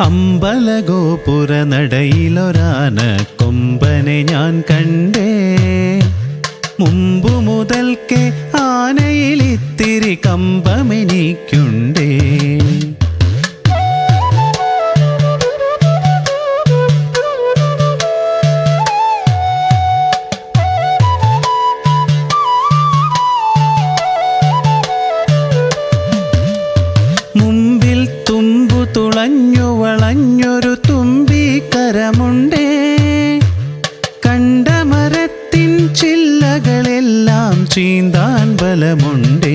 അമ്പലഗോപുര നടയിലൊരാന കൊമ്പനെ ഞാൻ കണ്ടേ. മുമ്പു മുതൽക്കേ ആനയിലിത്തിരി കമ്പമെനിക്കുണ്ടേ. ബലമുണ്ടേ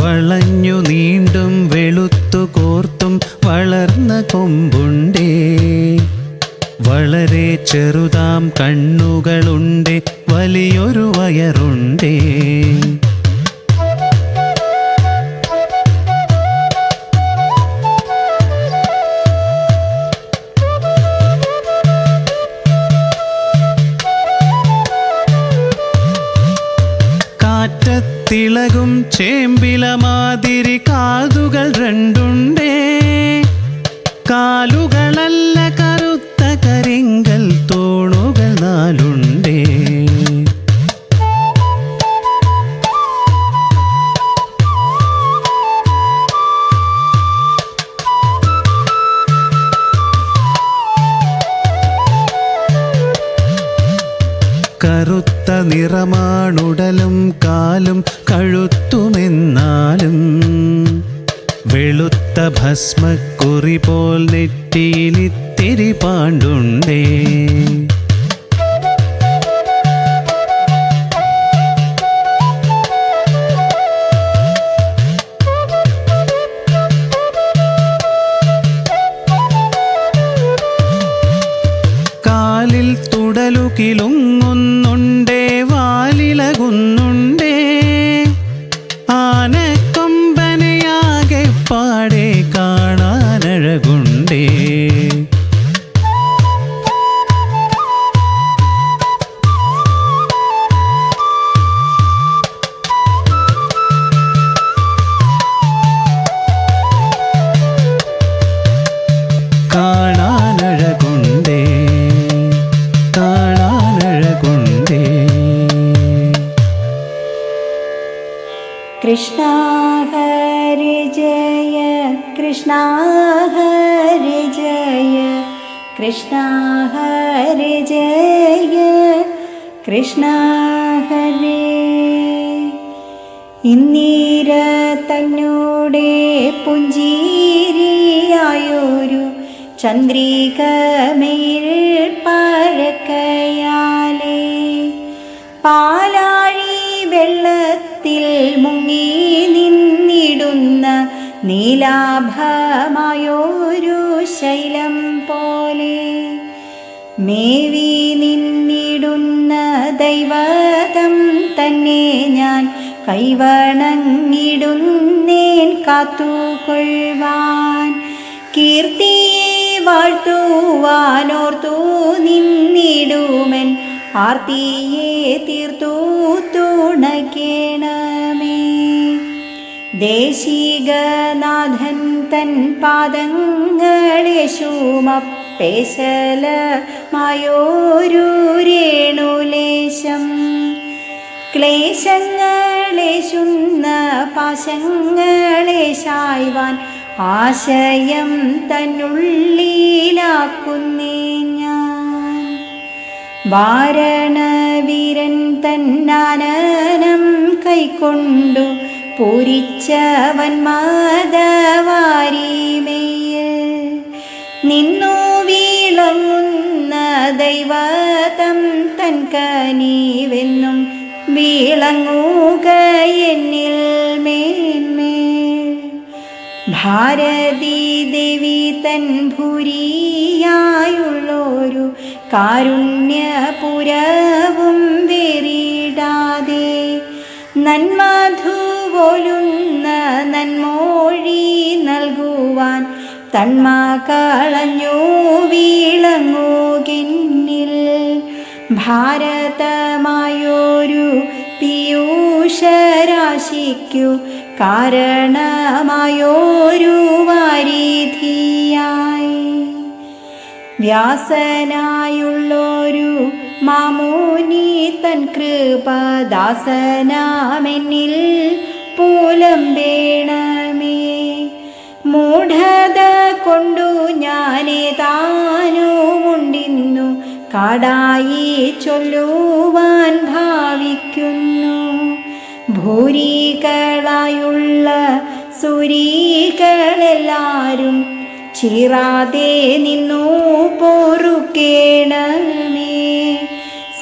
വളഞ്ഞു നീണ്ടും വെളുത്തു കോർത്തും വളർന്ന കൊമ്പുണ്ടേ. വളരെ ചെറുതാം കണ്ണുകളുണ്ട് വലിയൊരു വയറുണ്ടേ. ചേമ്പില മാതിരി കാതുകൾ രണ്ടുണ്ടേ. കാലുകളല്ല നിറമാണുടലും കാലും കഴുത്തുമെന്നാലും വെളുത്ത ഭസ്മക്കുറി പോൽ നെറ്റിയിലിത്തിരി പാണ്ടുണ്ടേ. കാലിൽ തുടലു കൃഷ്ണ ഹരി ജയ. കൃഷ്ണ ഹരി. ഇന്നീര തന്നോടെ പുഞ്ചീരിയായൊരു ചന്ദ്രികമേൽ നീലാഭമായൊരു ശൈലം പോലെ മേവി നിന്നിടുന്ന ദൈവതം തന്നെ ഞാൻ കൈവണങ്ങിടുന്നേൻ കാത്തുകൊള്ളുവാൻ. കീർത്തിയെ വാഴ്ത്തുവാനോർത്തു നിന്നിടുമൻ. ആർത്തിയെ തീർത്തു തുണയ്ക്കണമേ ദേശികനാഥൻ തൻ പാദങ്ങളെ ശൂമപ്പേശലമായോരു രേണുലേശം ക്ലേശങ്ങളെ പാശങ്ങളെ ആശയം തന്നുള്ളിലാക്കുന്നേ ഞാൻ വാരണവീരൻ തന്നാനനം കൈക്കൊണ്ടു പൂരിച്ചവൻ മാതവാരിമേയിൽ നിന്നു വീളങ്ങുന്ന ദൈവതം തൻ കനീവെന്നും വീളങ്ങുക എന്നിൽ മേന്മേൽ ഭാരതീ ദേവി തൻ ഭൂരിയായുള്ളൊരു കാരുണ്യപുരവും വേറിടാതെ നന്മധുവൊലുന്ന നന്മോഴി നൽകുവാൻ തന്മാ കളഞ്ഞു വീളങ്ങുകിന്നിൽ ഭാരതമായൊരു പീയൂഷരാശിക്കു കാരണമായൊരു വാരിധിയായി. വ്യാസനായുള്ളൊരു മാമോനി തൻ കൃപദാസനാമെന്നിൽ പൂലമ്പേണമേ മൂഢത കൊണ്ടു ഞാനേതാനുമുണ്ടിന്നു കാടായി ചൊല്ലുവാൻ ഭാവിക്കുന്നു. ഭൂരികളായുള്ള സുരീകളെല്ലാരും ചീറാതെ നിന്നു പൊറുക്കേണമേ.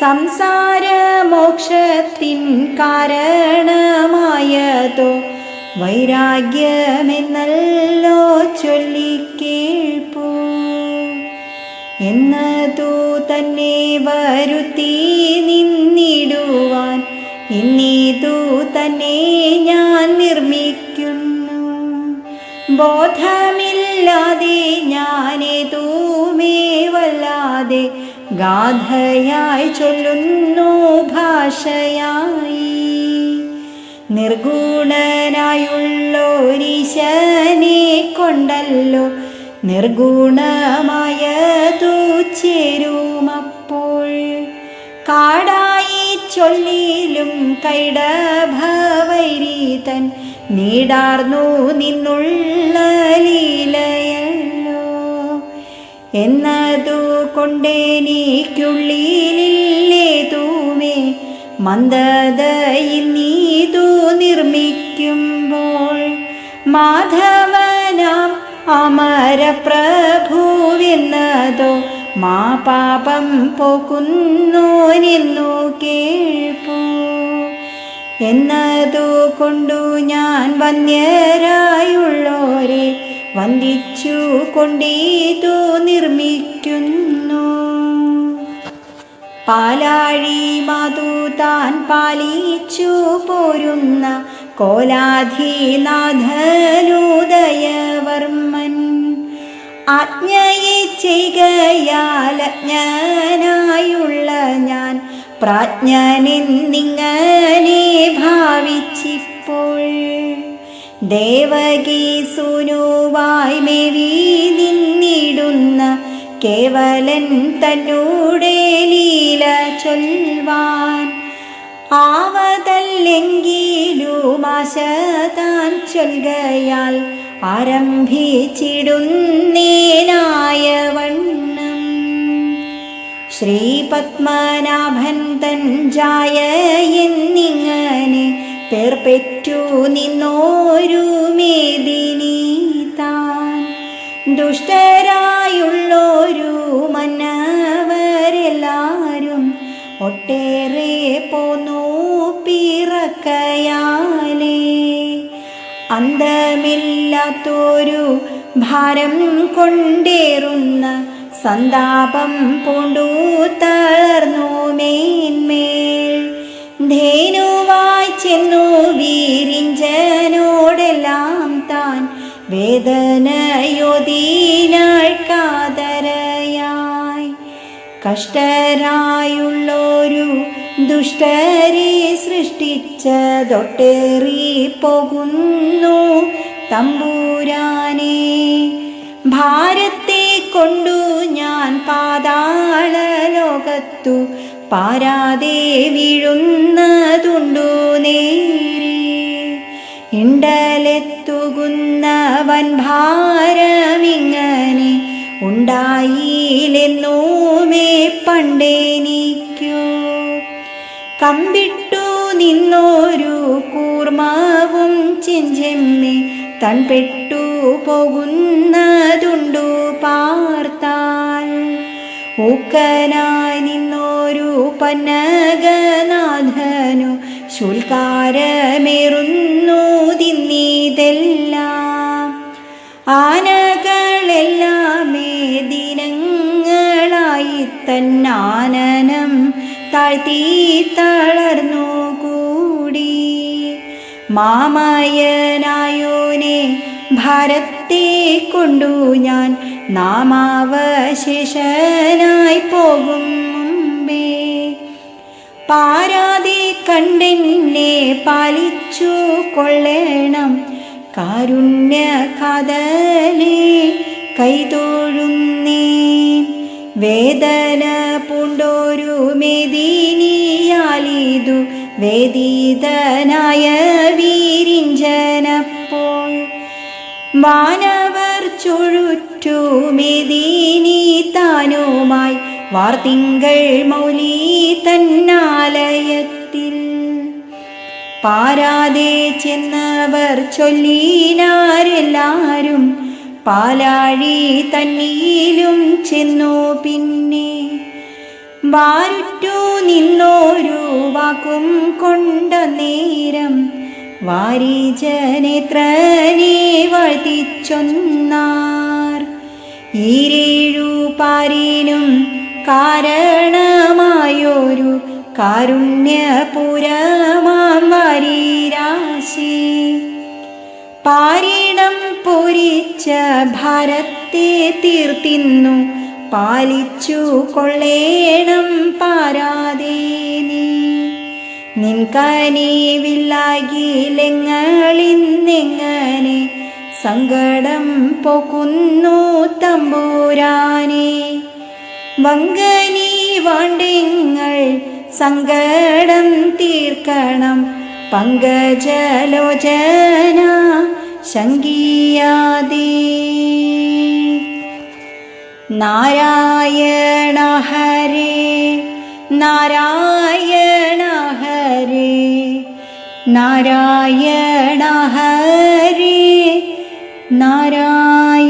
സംസാരമോക്ഷത്തിൻ കാരണമായതോ വൈരാഗ്യമെന്നല്ലോ ചൊല്ലിക്കേൾപ്പൂ എന്നതു തന്നെ വരുത്തി നിന്നിടുവാൻ ഇന്നിതു തന്നെ ഞാൻ നിർമ്മിക്കുന്നു. ബോധമില്ലാതെ ഞാനേതൂമേ വല്ലാതെ ഗാഥയായി ചൊല്ലുന്നു ഭാഷയായി. നിർഗുണനായുള്ളോരീശനെ കൊണ്ടല്ലോ. നിർഗുണമായ തൂച്ചേരുമപ്പോൾ കാടായി ചൊല്ലിലും കൈടഭവൈരീതൻ നീടാർന്നു നിന്നുള്ള ലീലയല്ലോ. എന്നതു കൊണ്ടെനിക്കുള്ളിലേതുമേ മന്ദതയിൽ നീതു നിർമ്മിക്കുമ്പോൾ മാധവനാം അമരപ്രഭുവെന്നതോ മാ പാപം പോകുന്നോനെന്നു കേൾപ്പൂ. എന്നതു കൊണ്ടു ഞാൻ വന്യരായുള്ളോരെ വന്ദിച്ചു കൊണ്ടീതു നിർമ്മിക്കുന്നു. പാലാഴി മാതു താൻ പാലിച്ചു പോരുന്ന കോലാധിനാഥനുദയവർമ്മൻ. ആജ്ഞയെ ചെയ്കയാലജ്ഞനായുള്ള ഞാൻ പ്രാജ്ഞനെന്നിങ്ങനെ ഭാവിച്ചിപ്പോൾ. ദേവകീ സുനുവായ്മേവി നിന്നിടുന്ന കേവലൻ തന്നൂടെ ലീല ചൊൽവാൻ. ആവതല്ലെങ്കിലും ആശ താൻ ചൊൽകയാൽ ആരംഭിച്ചിടുന്നേനായ വണ്ണം. ശ്രീപത്മനാഭൻ തൻ ജായ എന്നിങ്ങനെ പേർ പെറ്റു നിന്നോരു മേദിനീ ദുഷ്ടരായുള്ളൊരു മനവരെല്ലാരും ഒട്ടേറെ പോന്നു പിറക്കയാലേ. അന്തമില്ലാത്തൊരു ഭാരം കൊണ്ടേറുന്ന സന്താപം പൂണ്ടു തളർന്നു മേന്മേൽ. ധേനുവായി ചെന്നു വീരിഞ്ചനോടെല്ലാം താൻ വേദനയോദീനാൾ കാതരയായി കഷ്ടരായുള്ളൊരു ദുഷ്ടരെ സൃഷ്ടിച്ചതൊട്ടേറി പോകുന്നു തമ്പൂരാനെ. ഭാരത്തെ കൊണ്ടു ഞാൻ പാതാള ലോകത്തു പാരാതെ വീഴുന്നതുണ്ടു നേരെ ഇണ്ടലെത്തുകുന്ന വൻഭാരമിങ്ങനെ ഉണ്ടായില്ലെന്നൂമേ പണ്ടേനിക്കു. കമ്പിട്ടു നിന്നോരു കൂർമാവും ചെഞ്ചെമ്മെ തൺപെട്ടു പോകുന്നതുണ്ടു പാർത്താൽ. ഊക്കനായി നിന്നോരു പന്നഗനാഥനു ശുൽക്കാരമേറുന്നു ആനകളെല്ലാമേ ദിനങ്ങളായി തന്നാനനം താഴ്ത്തി തളർന്നു കൂടി. മാമയനായോനെ ഭാരത്തെ കൊണ്ടു ഞാൻ നാമാവശേഷനായി പോകും മുമ്പേ. പാരാതെ കണ്ടെന്നെ പാലിച്ചു കൊള്ളണം. കാരുണ്യ കാതലേ കൈതോഴുന്നേ. വേദന പൂണ്ടോരു മെതിനിയാലിതു വേദിതനായ വീരിഞ്ചനപ്പോൾ വാനവർ ചുഴുറ്റുമെതിനി താനുമായി. വാർത്തിങ്കൾ മൗലി തന്നാലയത്തിൽ പാരാതെ ചെന്നവർ ചൊല്ലിനാരെല്ലാരും പാലാഴി തന്നീലും ചെന്നു പിന്നെ. വാരുറ്റു നിന്നോരു വാക്കും കൊണ്ട നേരം വാരി വാരിജനേത്രനെ വാഴ്ത്തിച്ചൊന്നാർ. ഈരേഴു പാരിനും കാരണമായൊരു കാരുണ്യപുരമാം വാരീരാശി പാരിണം പൊരിച്ച ഭാരത്തെ തീർത്തിന്നു. പാലിച്ചു കൊള്ളേണം പാരാതെ നീ. നിൻകനിവില്ലാകിലെങ്ങളിന്നെങ്ങനെ സങ്കടം പോക്കുന്നു തമ്പൂരാനെ. വങ്കനി വാണ്ടെങ്ങൾ സങ്കടം തീർക്കണം. പങ്കജലോചന ശങ്കിയാതി നാരായണ ഹരേ നാരായണ ഹരേ നാരായണ ഹരേ നാരായണ